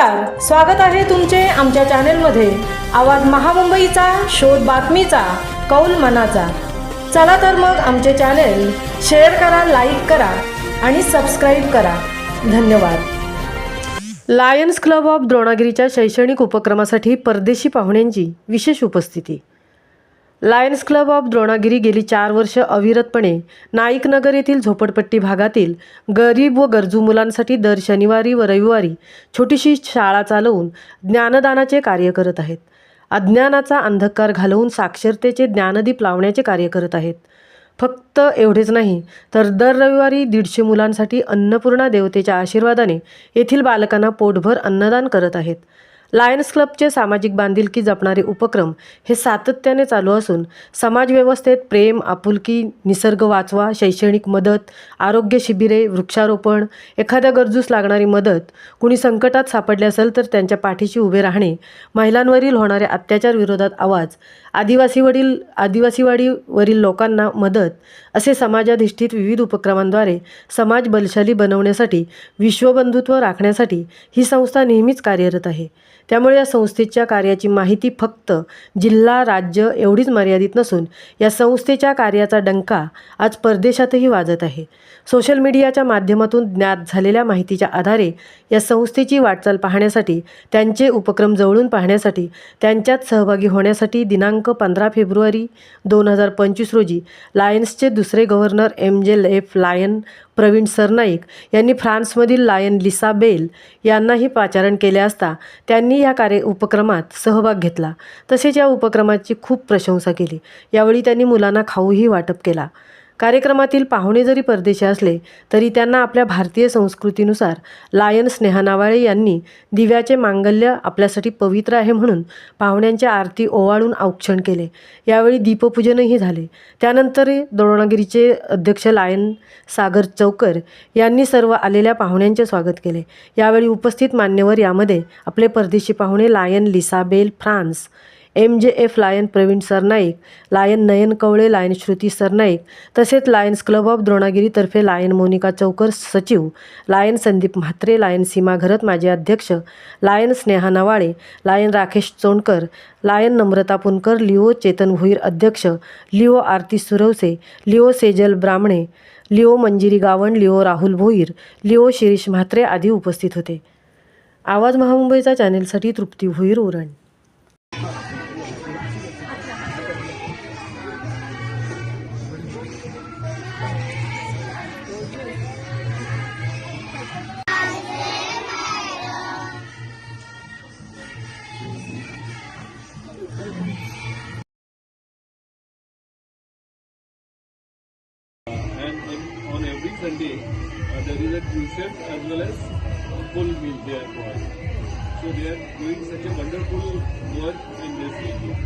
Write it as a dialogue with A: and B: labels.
A: नमस्कार स्वागत आहे तुमचे आमच्या चॅनेलमध्ये. आवाज महामुंबईचा शोध बातमीचा कौल मनाचा. चला तर मग आमचे चॅनेल शेअर करा लाईक करा आणि सबस्क्राईब करा. धन्यवाद. लायन्स क्लब ऑफ द्रोणागिरीच्या शैक्षणिक उपक्रमासाठी परदेशी पाहुण्यांची विशेष उपस्थिती. लायन्स क्लब ऑफ द्रोणागिरी गेली चार वर्ष अविरतपणे नाईकनगर येथील झोपडपट्टी भागातील गरीब व गरजू मुलांसाठी दर शनिवारी व रविवारी छोटीशी शाळा चालवून ज्ञानदानाचे कार्य करत आहेत. अज्ञानाचा अंधकार घालवून साक्षरतेचे ज्ञानदीप लावण्याचे कार्य करत आहेत. फक्त एवढेच नाही तर दर रविवारी दीडशे मुलांसाठी अन्नपूर्णा देवतेच्या आशीर्वादाने येथील बालकांना पोटभर अन्नदान करत आहेत. लायन्स क्लबचे सामाजिक बांधिलकी जपणारे उपक्रम हे सातत्याने चालू असून समाजव्यवस्थेत प्रेम आपुलकी निसर्ग वाचवा शैक्षणिक मदत आरोग्य शिबिरे वृक्षारोपण एखाद्या गरजूस लागणारी मदत कुणी संकटात सापडले असेल तर त्यांच्या पाठीशी उभे राहणे महिलांवरील होणाऱ्या अत्याचार विरोधात आवाज आदिवासीवरील आदिवासीवाडीवरील लोकांना मदत असे समाजाधिष्ठित विविध उपक्रमांद्वारे समाज बलशाली बनवण्यासाठी विश्वबंधुत्व राखण्यासाठी ही संस्था नेहमीच कार्यरत आहे. त्यामुळे या संस्थेच्या कार्याची माहिती फक्त जिल्हा राज्य एवढीच मर्यादित नसून या संस्थेच्या कार्याचा डंका आज परदेशातही वाजत आहे. सोशल मीडियाच्या माध्यमातून ज्ञात झालेल्या माहितीच्या आधारे या संस्थेची वाटचाल पाहण्यासाठी त्यांचे उपक्रम जवळून पाहण्यासाठी त्यांच्यात सहभागी होण्यासाठी दिनांक पंधरा फेब्रुवारी दोन हजार पंचवीस रोजी लायन्सचे दुसरे governor M J F lion Pravin Sarnaik यांनी फ्रान्समधील लायन लिसा बेल यांनाही पाचारण केले असता त्यांनी या कार्य उपक्रमात सहभाग घेतला. तसेच या उपक्रमाची खूप प्रशंसा केली. यावेळी त्यांनी मुलांना खाऊही वाटप केला. कार्यक्रमातील पाहुणे जरी परदेशी असले तरी त्यांना आपल्या भारतीय संस्कृतीनुसार लायन स्नेहा नावाळे यांनी दिव्याचे मांगल्य आपल्यासाठी पवित्र आहे म्हणून पाहुण्यांच्या आरती ओवाळून औक्षण केले. यावेळी दीपपूजनही झाले. त्यानंतर द्रोणागिरीचे अध्यक्ष लायन सागर चौकर यांनी सर्व आलेल्या पाहुण्यांचे स्वागत केले. यावेळी उपस्थित मान्यवर यामध्ये आपले परदेशी पाहुणे Lion Lisabel France M J F Lion Pravin Sarnaik Lion Nayan Kavale Lion Shruti Sarnaik तसेच लायन्स क्लब ऑफ द्रोणागिरीतर्फे लायन मोनिका चौकर सचिव लायन संदीप म्हात्रे लायन सीमा घरत माजी अध्यक्ष Lion Sneha Navale Lion Rakesh Chondkar Lion Namrata Punkar Leo Chetan Bhoir अध्यक्ष Leo Aarti Survase Leo Sejal Brahmane Leo Manjiri Gavan Leo Rahul Bhoir Leo Shirish Mhatre आदी उपस्थित होते. आवाज महामुंबईचा चॅनेलसाठी तृप्ती Bhoir Uran.
B: Sunday uh, there is a tuition as well as a full meal there for us. So they are doing such a wonderful work in this area.